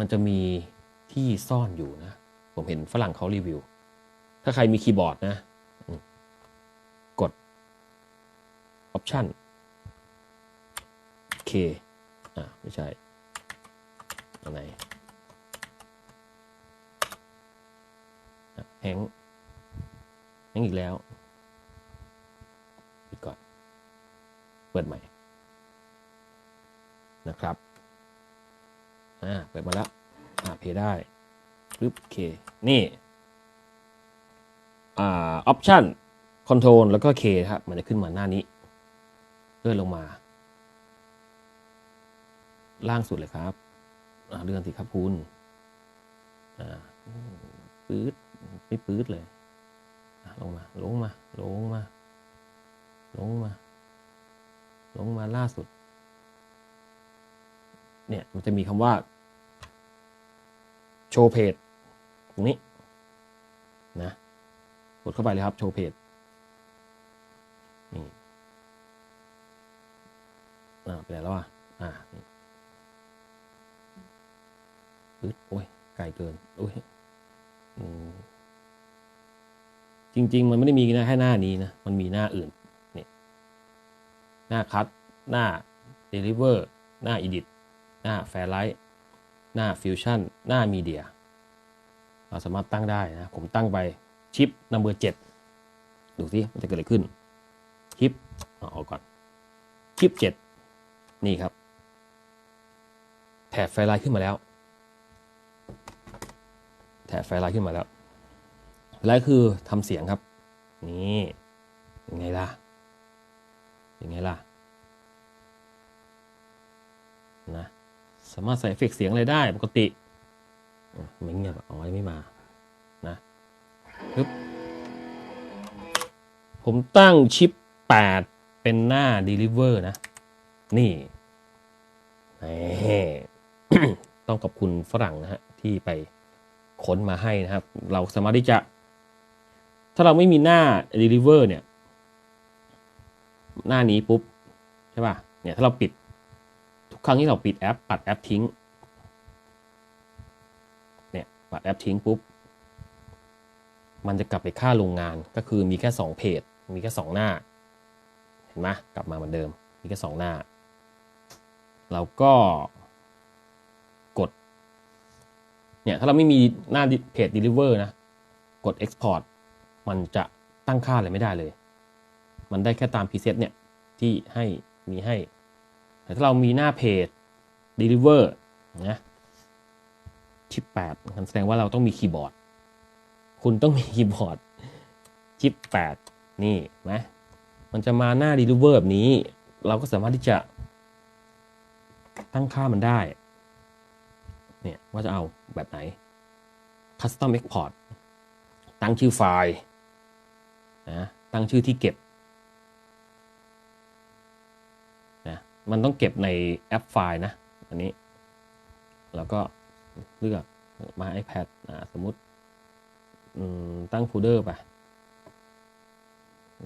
มันจะมีที่ซ่อนอยู่นะ ผมเห็นฝรั่งเขารีวิว ถ้าใครมีคีย์บอร์ดนะ กด Option K อะไม่ใช่อันไหนแฮงแฮงอีกแล้วปิดก่อน เปิดใหม่นะครับ อ่าเปิดมาแล้วอ่าเพย์ได้ปึ๊บโอเค นี่อ่าออปชันคอนโทรลแล้วก็ K คครับมันจะขึ้นมาหน้านี้เลื่อนลงมา ล่างสุดเลยครับอ่าเลื่อนสิครับคุณอ่าปื๊ดไม่ปื๊ดเลยอะลงมา ลงมา ลงมา ลงมา ลงมาล่าสุด เนี่ยมันจะมีคำว่า โชว์เพจตรงนี้นะกดเข้าไปเลยครับโชว์เพจนี่อ่าไปไหนแล้วอะอ่านี่ปึ๊ดโอ้ยไกลเกินโอ้ยอจริง ๆ มันไม่ได้มีนะแค่หน้านี้นะมันมีหน้าอื่นนี่หน้าคัดหน้า deliver หน้า edit หน้า fairlight หน้า fusion หน้า media เราสามารถตั้งได้นะ ผมตั้งไปชิป number 7ดูสิมันจะเกิดอะไรขึ้น ชิปเอาออกก่อน ชิป7นี่ครับ แถบไฟไลน์ขึ้นมาแล้ว แถบไฟไลน์ขึ้นมาแล้วไลน์คือทำเสียงครับ นี่ยังไงล่ะยังไงล่ะนะสามารถใส่เอฟเฟกเสียงอะไรได้ปกติ อะไม่เงียบอะเอาไว้ไม่มานะปึ๊บผมตั้งชิป 8 เป็นหน้า Deliver นะ นี่แหมต้องขอบคุณฝรั่งนะฮะ ที่ไปค้นมาให้นะครับ เราสามารถที่จะ ถ้าเราไม่มีหน้า Deliver เนี่ย หน้านี้ปุ๊บ ใช่ป่ะ เนี่ย ถ้าเราปิด ทุกครั้งที่เราปิดแอป ปัดแอปทิ้ง ปัดแอปทิ้งปุ๊บ มันจะกลับไปค่าโรงงานก็คือมีแค่สองเพจมีแค่สองหน้า เห็นไหมกลับมาเหมือนเดิม มีแค่สองหน้า เราก็กด เนี่ย ถ้าเราไม่มีหน้าเพจ deliver นะ กด export มันจะตั้งค่าอะไรไม่ได้เลย มันได้แค่ตาม preset เนี่ย ที่ให้มีให้ แต่ถ้าเรามีหน้าเพจ deliver นะ ชิป8มันแสดงว่าเราต้องมีคีย์บอร์ด คุณต้องมีคีย์บอร์ดชิป8นี่ไหมมันจะมาหน้า deliver แบบนี้ เราก็สามารถที่จะตั้งค่ามันได้ เนี่ย ว่าจะเอาแบบไหน custom export ตั้งชื่อไฟล์นะตั้งชื่อที่เก็บนะมันต้องเก็บในแอปไฟล์นะ อันนี้ แล้วก็ เลือกมา iPad อ่าสมมติตั้งโฟลเดอร์ไป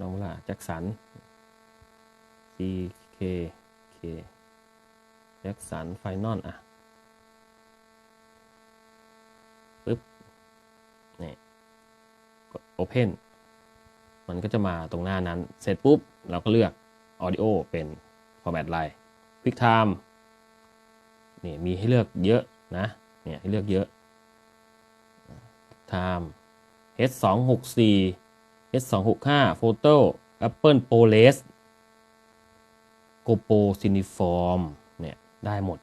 ลองละแจ็คสัน C K K แจ็คสันไฟนอลอะปึ๊บนี่กด Open มันก็จะมาตรงหน้านั้น เสร็จปุ๊บ เราก็เลือก Audio เป็น Format Line Quick Time นี่มีให้เลือกเยอะนะ เนี่ยให้เลือกเยอะ Time H 2 6 4 H 2 6 5 Photo Apple ProRes GoPro Cineform เนี่ยได้หมด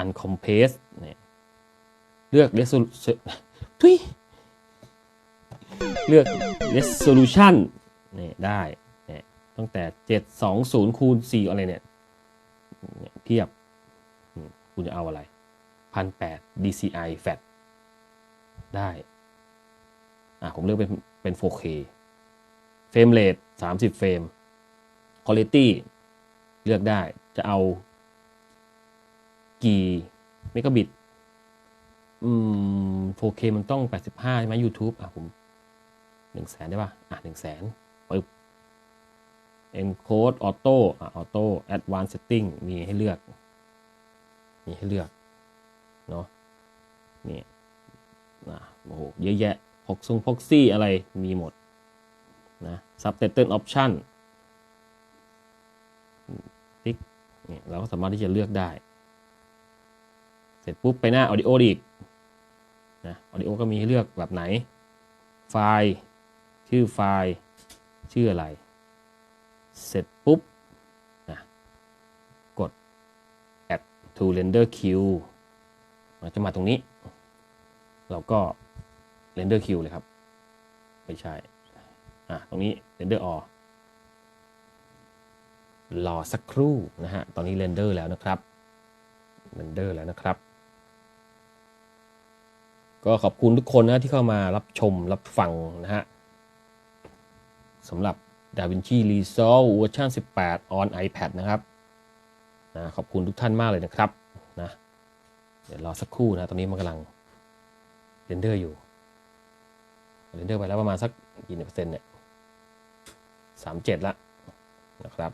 Uncompress เนี่ยเลือก Resolution ทุยเลือก Resolution เนี่ยได้เนี่ยตั้งแต่ 720คูณ4อะไรเนี่ยเทียบคุณจะเอาอะไร 1008 DCI FAT ได้อะผมเลือกเป็นเป็น 4K เฟรมเรท30 เฟรม Quality เลือกได้จะเอากี่เมกะบิต อืม 4K มันต้อง 85 ใช่ไหม YouTube อะผม1แสนได้ป่ะ อะ1แสนปึ๊บ Encode Auto อะ Auto Advanced Setting มีให้เลือก มีให้เลือก เนาะนี่นะโอ้โหเยอะแยะพกซุงพกซี่อะไรมีหมดนะ subtitle option ติ๊กเนี่ยเราก็สามารถที่จะเลือกได้ เสร็จปุ๊บไปหน้า audio อีกนะ audio ก็มีให้เลือกแบบไหน ไฟล์ ชื่อไฟล์ ชื่ออะไร เสร็จปุ๊บนะกด add to render queue จะมาตรงนี้ เราก็ render queue เลยครับ ไม่ใช่ อะ ตรงนี้ render all รอสักครู่นะฮะ ตอนนี้เรนเดอร์แล้วนะครับเรนเดอร์แล้วนะครับ ก็ขอบคุณทุกคนนะที่เข้ามารับชมรับฟังนะฮะสำหรับ DaVinci Resolve เวอร์ชัน18 on iPad นะครับนะขอบคุณทุกท่านมากเลยนะครับนะ เดี๋ยวรอสักครู่นะตอนนี้มันกำลังเรนเดอร์อยู่เรนเดอร์ไปแล้วประมาณสักกี่เปอร์เซ็นต์เนี่ยสามเจ็ดละนะครับ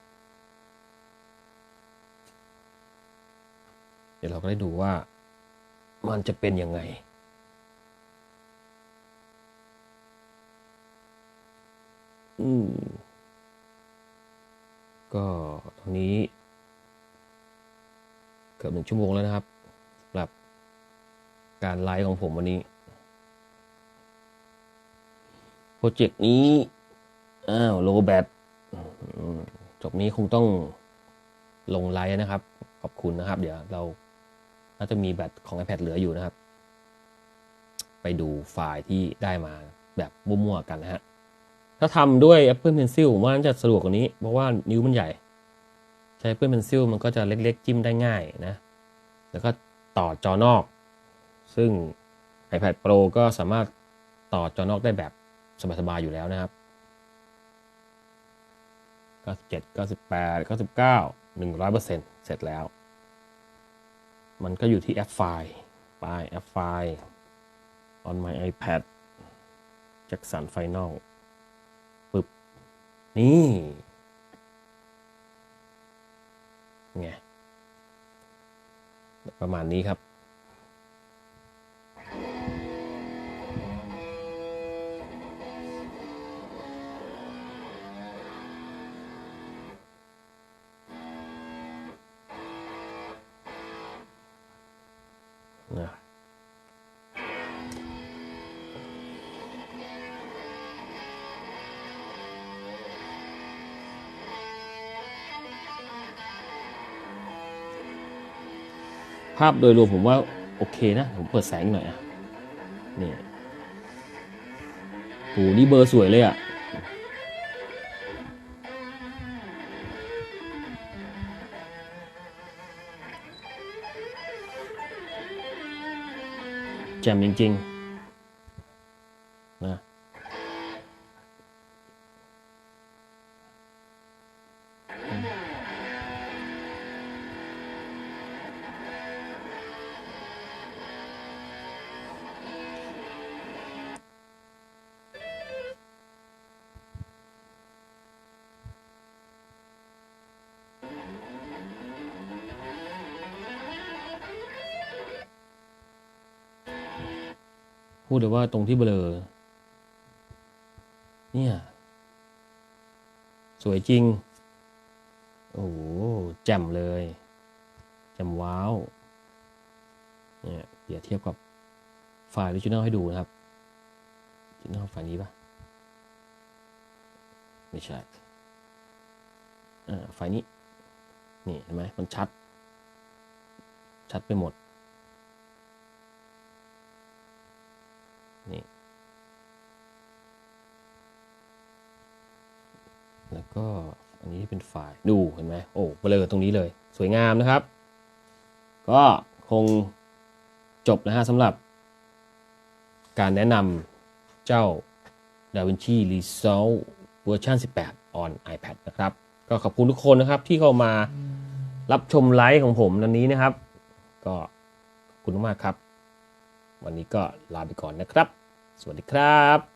เดี๋ยวเราก็ได้ดูว่ามันจะเป็นยังไงอืมก็ตอนนี้ เกือบหนึ่งชั่วโมงแล้วนะครับสำหรับ การไลฟ์ของผมวันนี้ โปรเจกต์นี้ อ้าว โลแบตจบนี้คงต้องลงไลฟ์นะครับ ขอบคุณนะครับ เดี๋ยวเราน่าจะมีแบตของ iPad เหลืออยู่นะครับ ไปดูไฟล์ที่ได้มาแบบมั่วๆกันนะฮะ ถ้าทำด้วย Apple Pencil ผมว่าน่าจะสะดวกกว่านี้ เพราะว่านิ้วมันใหญ่ ใช้ Apple Pencil มันก็จะเล็กๆ จิ้มได้ง่ายนะ แล้วก็ต่อจอนอก ซึ่ง iPad Pro ก็สามารถต่อจอนอกได้แบบสบายๆอยู่แล้วนะครับ 97 98 99 100%เสร็จแล้ว มันก็อยู่ที่แอปไฟล์ไปแอปไฟล์ on my iPad Jackson Final ปึ๊บ นี่ไงประมาณนี้ครับ ภาพโดยรวมผมว่าโอเคนะ ผมเปิดแสงหน่อยอะนี่โหนี่เบอร์สวยเลยอะแจ่มจริง ๆ พูดเลยว่าตรงที่เบลอ เนี่ย สวยจริง โอ้โหแจ่มเลยแจ่มว้าว เนี่ยเดี๋ยวเทียบกับไฟล์ original ให้ดูนะครับ original ไฟล์นี้ปะไม่ใช่อ่าไฟล์นี้ นี่เห็นไหมมันชัด ชัดไปหมด นี่ แล้วก็อันนี้เป็นไฟล์ดูเห็นไหมโอ้เบลอตรงนี้เลย สวยงามนะครับ ก็คงจบนะฮะสำหรับการแนะนำเจ้า DaVinci Resolve เวอร์ชัน18 on iPad นะครับ ก็ขอบคุณทุกคนนะครับที่เข้ามารับชมไลฟ์ของผมวันนี้นะครับ ก็ขอบคุณมากครับ วันนี้ก็ลาไปก่อนนะครับ สวัสดีครับ